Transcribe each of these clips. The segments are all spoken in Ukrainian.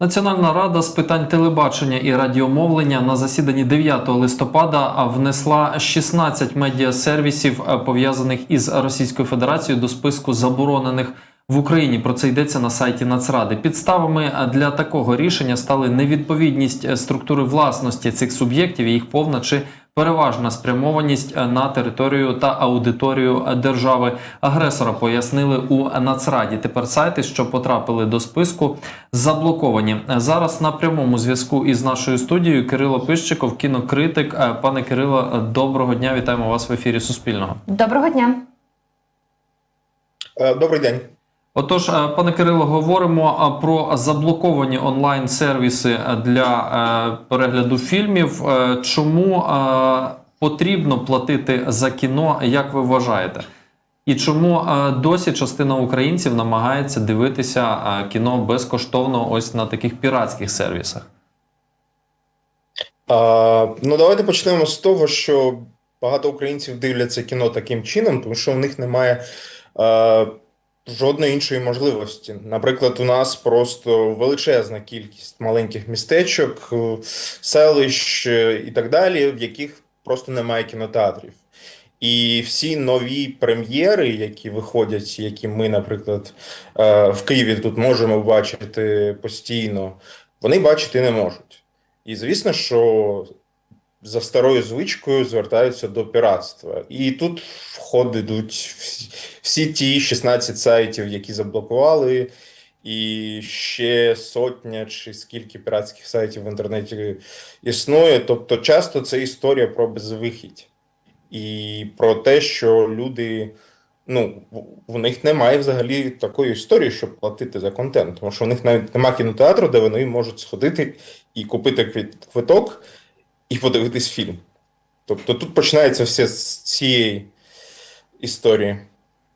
Національна рада з питань телебачення і радіомовлення на засіданні 9 листопада внесла 16 медіасервісів, е, пов'язаних із Російською Федерацією, до списку заборонених в Україні. Про це йдеться на сайті Нацради. Підставами е, для такого рішення стали невідповідність е, структури власності цих суб'єктів, їх повна чи переважна спрямованість е, на територію та аудиторію е, держави агресора. Пояснили у Нацраді. Тепер сайти, що потрапили до списку, заблоковані. Зараз на прямому зв'язку із нашою студією Кирило Пищиков, кінокритик. Е, Пане Кирило, доброго дня. Вітаємо вас в ефірі Суспільного. Доброго дня. Добрий день. Отож, е, пане Кирило, говоримо е, про заблоковані онлайн-сервіси е, для перегляду фільмів. Чому потрібно платити за кіно, як ви вважаєте? І чому досі частина українців намагається дивитися кіно безкоштовно ось на таких піратських сервісах? А, ну, давайте почнемо з того, що багато українців дивляться кіно таким чином, тому що у них немає е, жодної іншої можливості. Наприклад, у нас просто величезна кількість маленьких містечок, е, селищ е, і так далі, в яких просто немає кінотеатрів. І всі нові прем'єри, які виходять, які ми, наприклад, е, в Києві тут можемо бачити постійно, вони бачити не можуть. І звісно, що за старою звичкою звертаються до піратства. І тут в ход всі, ті 16 сайтів, які заблокували, і ще сотня чи скільки піратських сайтів в інтернеті існує. Тобто, часто це історія про безвихідь і про те, що люди. Ну, в- в них немає взагалі такої історії, щоб платити за контент, тому що у них навіть немає кінотеатру, де вони можуть сходити і купити квиток і подивитись фільм. Тобто тут починається все з цієї історії.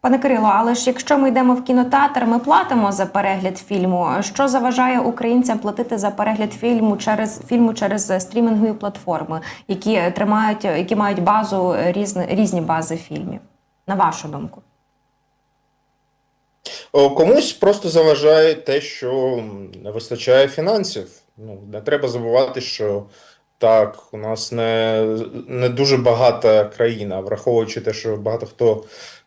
Пане Кирило, але ж якщо ми йдемо в кінотеатр, ми платимо за перегляд фільму. Що заважає українцям платити за перегляд фільму через фільму через стрімінгові платформи, які тримають, які мають базу різні, різні бази фільмів? На вашу думку? Комусь просто заважає те, що не вистачає фінансів. Ну, не треба забувати, що так, у нас не, не дуже багата країна, враховуючи те, що багато хто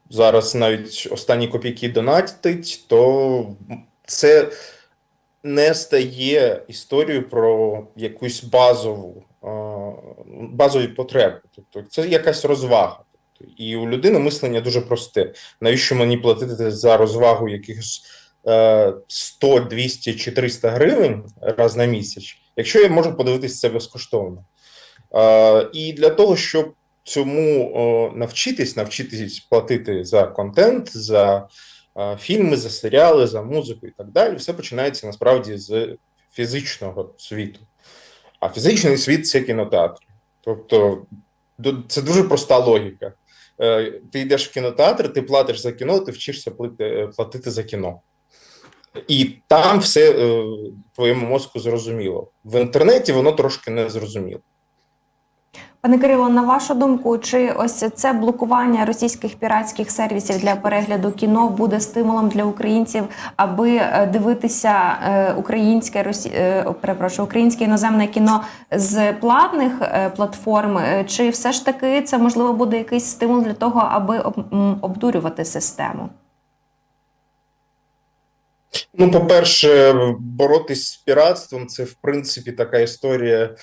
зараз навіть останні копійки донатить, то це не стає історією про якусь базову, базові потреби. Тобто це якась розвага. І у людини мислення дуже просте. Навіщо мені платити за розвагу якихось е, 100, 200 чи 300 гривень раз на місяць, якщо я можу подивитися це безкоштовно? І для того, щоб цьому навчитись, навчитись платити за контент, за фільми, за серіали, за музику і так далі, все починається насправді з фізичного світу. А фізичний світ це кінотеатр. Тобто це дуже проста логіка. Е, Ти йдеш в кінотеатр, ти платиш за кіно, ти вчишся платити за кіно. І там все е, твоєму мозку зрозуміло. В інтернеті воно трошки не зрозуміло. Пане Кирило, на вашу думку, чи ось це блокування російських піратських сервісів для перегляду кіно буде стимулом для українців, аби е, дивитися е, українське росі... е, перепрошую, українське іноземне кіно з платних платформ? Чи все ж таки це можливо буде якийсь стимул для того, аби об- обдурювати систему? Ну, по-перше, боротись з піратством це, в принципі, така історія, е,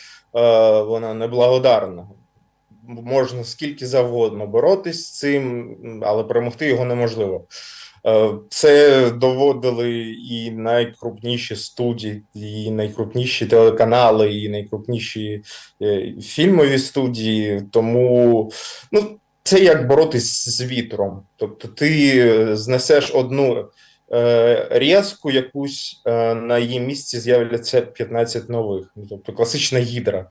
вона неблагодарна. Можна скільки завгодно боротись з цим, але перемогти його неможливо. Е, Це доводили і найкрупніші студії, і найкрупніші телеканали, і найкрупніші е, фільмові студії. Тому ну, це як боротись з вітром. Тобто ти знесеш одну різку якусь, е, на її місці з'являться 15 нових. Ну, Тобто класична гідра.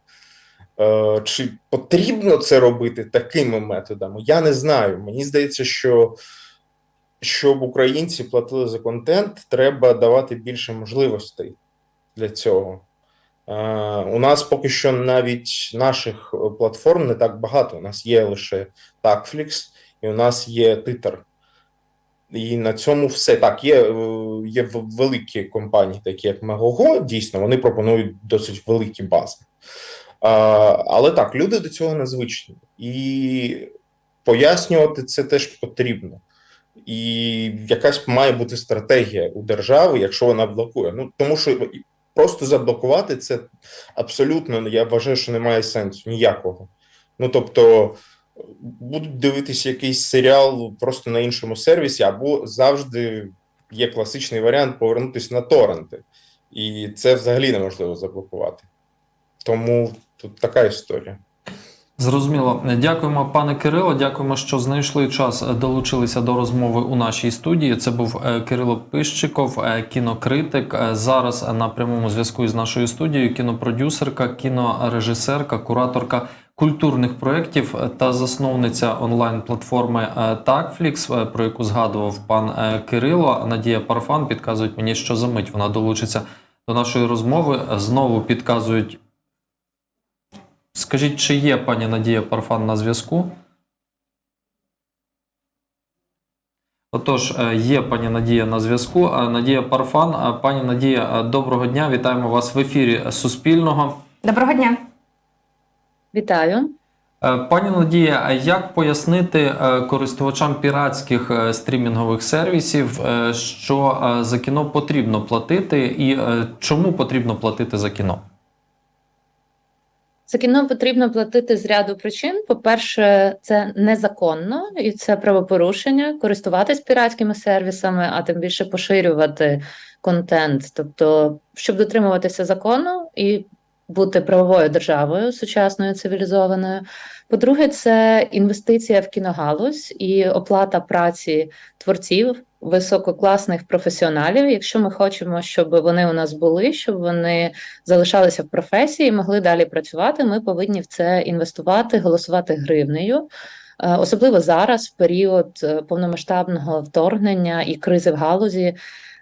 Е, Чи потрібно це робити такими методами? Я не знаю. Мені здається, що щоб українці платили за контент, треба давати більше можливостей для цього. Е, У нас поки що навіть наших е, платформ не так багато. У нас є лише Takflix і у нас є Титр. І на цьому все так. Є, е, є великі компанії, такі як Megogo, дійсно, вони пропонують досить великі бази. А, але так, люди до цього незвичні. І пояснювати це теж потрібно. І якась має бути стратегія у держави, якщо вона блокує. Ну тому що просто заблокувати це абсолютно, я вважаю, що немає сенсу ніякого. Ну тобто будуть дивитися якийсь серіал просто на іншому сервісі, або завжди є класичний варіант повернутися на торренти. І це взагалі неможливо заблокувати. Тому тут така історія. Зрозуміло. Дякуємо, пане Кирило. Дякуємо, що знайшли час, е, долучилися до розмови у нашій студії. Це був е, Кирило Пищиков, е, кінокритик. Зараз на прямому зв'язку із нашою студією кінопродюсерка, кінорежисерка, кураторка культурних проєктів е, та засновниця онлайн-платформи е, Takflix, е, про яку згадував пан Кирило. Надія Парфан підказують мені, що за мить вона долучиться до нашої розмови. Знову підказують Скажіть, чи є пані Надія Парфан на зв'язку? Отож, є пані Надія на зв'язку. Надія Парфан. Пані Надія, доброго дня. Вітаємо вас в ефірі Суспільного. Доброго дня. Вітаю. Е, Пані Надія, а як пояснити е, користувачам піратських е, стрімінгових сервісів, що за кіно потрібно платити, і чому потрібно платити за кіно? За кіно потрібно платити з ряду причин. По-перше, це незаконно і це правопорушення користуватись піратськими сервісами, а тим більше поширювати контент. Тобто, щоб дотримуватися закону і бути правовою державою сучасною цивілізованою. По-друге, це інвестиція в кіногалузь і оплата праці творців, висококласних професіоналів. Якщо ми хочемо, щоб вони у нас були, щоб вони залишалися в професії, могли далі працювати. Ми повинні в це інвестувати, голосувати гривнею. Е, Особливо зараз, в період е, повномасштабного вторгнення і кризи в галузі,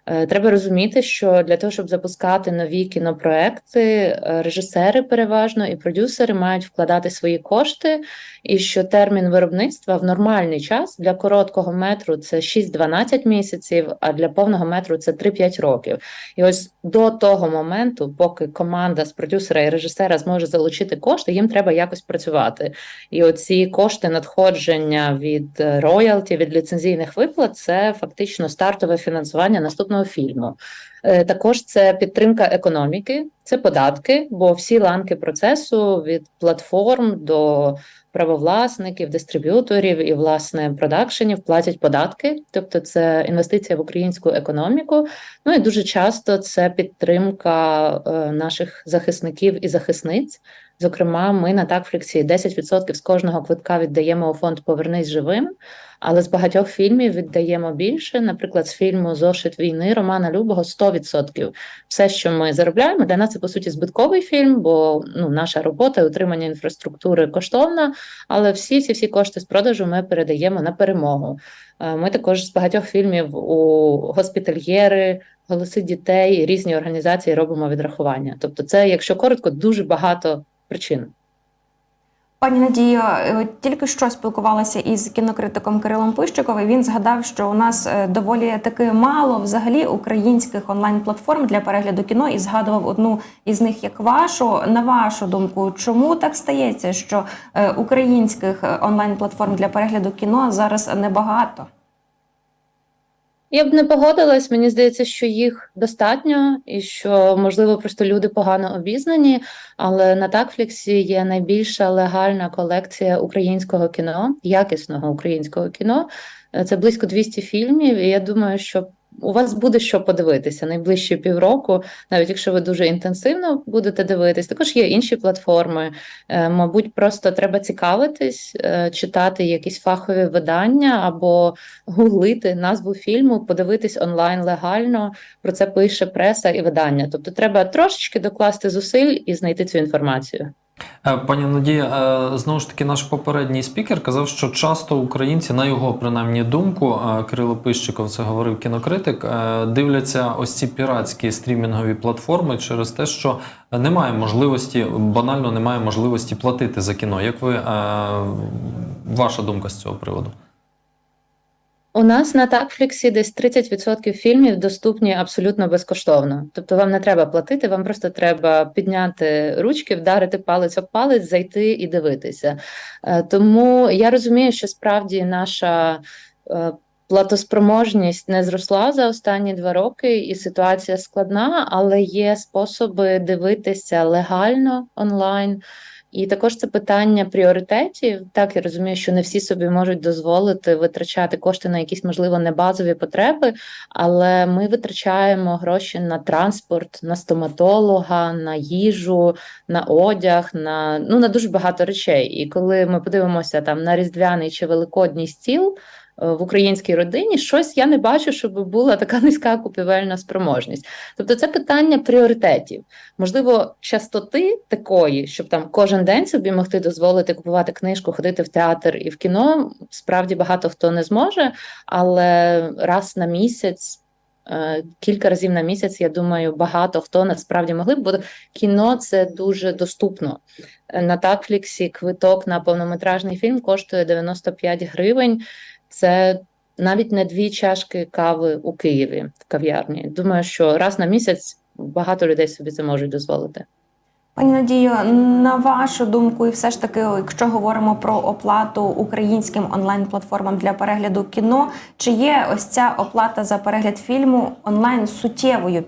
треба розуміти, що для того, щоб запускати нові кінопроекти, е, режисери переважно і продюсери мають вкладати свої кошти, і що термін виробництва в нормальний час для короткого метру це 6-12 місяців, а для повного метру це 3-5 років. І ось до того моменту, поки команда з продюсера і режисера зможе залучити кошти, їм треба якось працювати. І оці кошти надходження від е, роялті, від ліцензійних виплат це фактично стартове фінансування наступного фільму. Е, Також це підтримка економіки, це податки, бо всі ланки процесу від платформ до правовласників, дистриб'юторів і власне продакшенів платять податки, тобто це інвестиція в українську економіку. Ну і дуже часто це підтримка е, наших захисників і захисниць. Зокрема, ми на Такфліксі 10% з кожного квитка віддаємо у фонд Повернись живим. Але з багатьох фільмів віддаємо більше. Наприклад, з фільму Зошит війни Романа Любого 100%. Все, що ми заробляємо, для нас це по суті збитковий фільм, бо ну наша робота і утримання інфраструктури коштовна. Але всі всі всі кошти з продажу ми передаємо на перемогу. Е, Ми також з багатьох фільмів у госпітальєри, голоси дітей, різні організації робимо відрахування. Тобто, це, якщо коротко, дуже багато причин. Пані Надію, е, тільки що спілкувалася із кінокритиком Кирилом Пищиковим. Він згадав, що у нас е, доволі таки мало взагалі українських онлайн-платформ для перегляду кіно і згадував одну із них як вашу. На вашу думку, чому так стається, що е, українських онлайн-платформ для перегляду кіно зараз небагато? Я б не погодилась. Мені здається, що їх достатньо, і що можливо просто люди погано обізнані. Але на Такфліксі є найбільша легальна колекція українського кіно, якісного українського кіно. Це близько 200 фільмів. І я думаю, що у вас буде що подивитися найближчі півроку, навіть якщо ви дуже інтенсивно будете дивитись. Також є інші платформи. Е, Мабуть, просто треба цікавитись, е, читати якісь фахові видання або гуглити назву фільму, подивитись онлайн легально. Про це пише преса і видання. Тобто, треба трошечки докласти зусиль і знайти цю інформацію. Е, Пані Надія, е, знову ж таки, наш попередній спікер казав, що часто українці, на його принаймні думку, е, Кирило Пищиков, це говорив кінокритик, дивляться ось ці піратські стрімінгові платформи через те, що немає можливості, банально немає можливості платити за кіно. Як ви ваша думка з цього приводу? У нас на Такфліксі десь 30% фільмів доступні абсолютно безкоштовно. Тобто вам не треба платити, вам просто треба підняти ручки, вдарити палець об палець, зайти і дивитися. Е, Тому я розумію, що справді наша е, платоспроможність не зросла за останні два роки, і ситуація складна, але є способи дивитися легально онлайн. І також це питання пріоритетів. Так, я розумію, що не всі собі можуть дозволити витрачати кошти на якісь, можливо, не базові потреби, але ми витрачаємо гроші на транспорт, на стоматолога, на їжу, на одяг, на, ну, на дуже багато речей. І коли ми подивимося там на різдвяний чи великодній стіл. Е, В українській родині щось я не бачу, щоб була така низька купівельна спроможність. Тобто, це питання пріоритетів можливо, частоти такої, щоб там кожен день собі могти дозволити купувати книжку, ходити в театр і в кіно. Справді багато хто не зможе, але раз на місяць. е, Кілька разів на місяць, я думаю, багато хто насправді могли б, бо кіно це дуже доступно. Е, На Такфліксі квиток на повнометражний фільм коштує 95 гривень. Це навіть не дві чашки кави у Києві в кав'ярні. Думаю, що раз на місяць багато людей собі це можуть дозволити. Пані Надію, на вашу думку, і все ж таки, якщо говоримо про оплату українським онлайн-платформам для перегляду кіно, чи є ось ця оплата за перегляд фільму онлайн суттєвою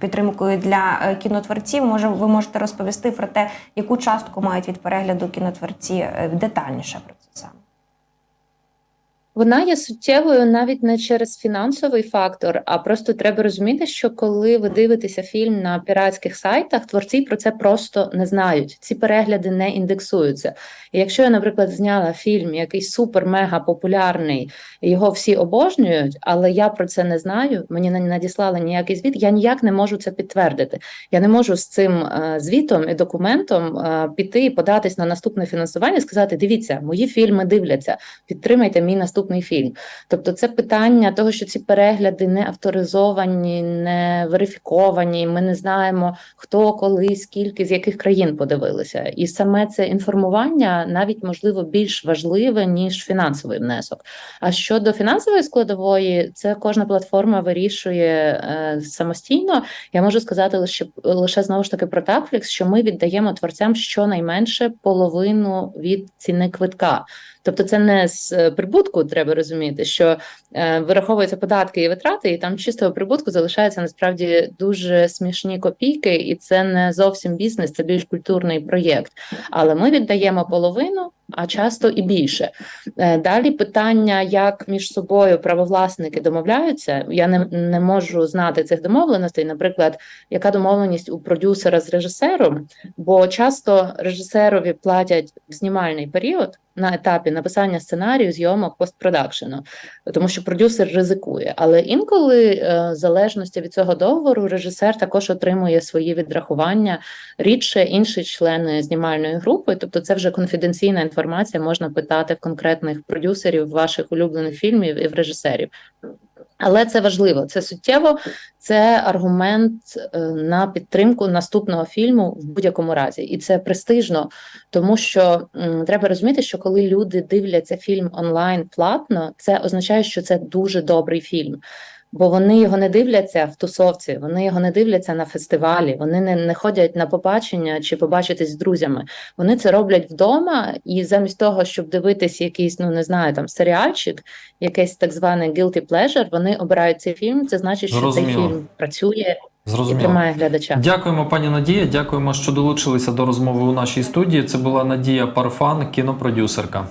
підтримкою для е, кінотворців? Може, ви можете розповісти про те, яку частку мають від перегляду кінотворці е, детальніше про це саме? Вона є суттєвою навіть не через фінансовий фактор, а просто треба розуміти, що коли ви дивитеся фільм на піратських сайтах, творці про це просто не знають. Ці перегляди не індексуються. І якщо я, наприклад, зняла фільм, який супер-мега популярний, його всі обожнюють, але я про це не знаю, мені не надіслали ніякий звіт, я ніяк не можу це підтвердити. Я не можу з цим е, звітом і документом е, піти і податись на наступне фінансування і сказати: дивіться, мої фільми дивляться, підтримайте мій наступний фільм. Тобто, це питання того, що ці перегляди не авторизовані, не верифіковані. Ми не знаємо, хто, коли, скільки, з яких країн подивилися. І саме це інформування навіть можливо більш важливе ніж фінансовий внесок. А щодо фінансової складової, це кожна платформа вирішує е, самостійно. Я можу сказати лише лише знову ж таки про Такфлікс, що ми віддаємо творцям щонайменше половину від ціни квитка. Тобто, це не з е, прибутку, треба розуміти, що е, вираховуються податки і витрати, і там чистого прибутку залишаються насправді дуже смішні копійки, і це не зовсім бізнес, це більш культурний проєкт. Але ми віддаємо половину, а часто і більше. Е, Далі питання, як між собою правовласники домовляються. Я не, не можу знати цих домовленостей. Наприклад, яка домовленість у продюсера з режисером, бо часто режисерові платять в знімальний період на етапі написання сценарію, зйомок, постпродакшену, тому що продюсер ризикує. Але інколи, е, в залежності від цього договору, режисер також отримує свої відрахування рідше інші члени знімальної групи. Тобто, це вже конфіденційна інформація. Можна питати в конкретних продюсерів ваших улюблених фільмів і в режисерів. Але це важливо, це суттєво, це аргумент е, на підтримку наступного фільму в будь-якому разі, і це престижно, тому що м, треба розуміти, що коли люди дивляться фільм онлайн платно, це означає, що це дуже добрий фільм. Бо вони його не дивляться в тусовці, вони його не дивляться на фестивалі, вони не, не ходять на побачення чи побачитись з друзями. Вони це роблять вдома, і замість того, щоб дивитись якийсь, ну не знаю, там серіальчик, якийсь так званий guilty pleasure, вони обирають цей фільм. Це значить, що Зрозуміло. цей фільм працює і Зрозуміло. тримає глядача. Дякуємо, пані Надія. Дякуємо, що долучилися до розмови у нашій студії. Це була Надія Парфан, кінопродюсерка.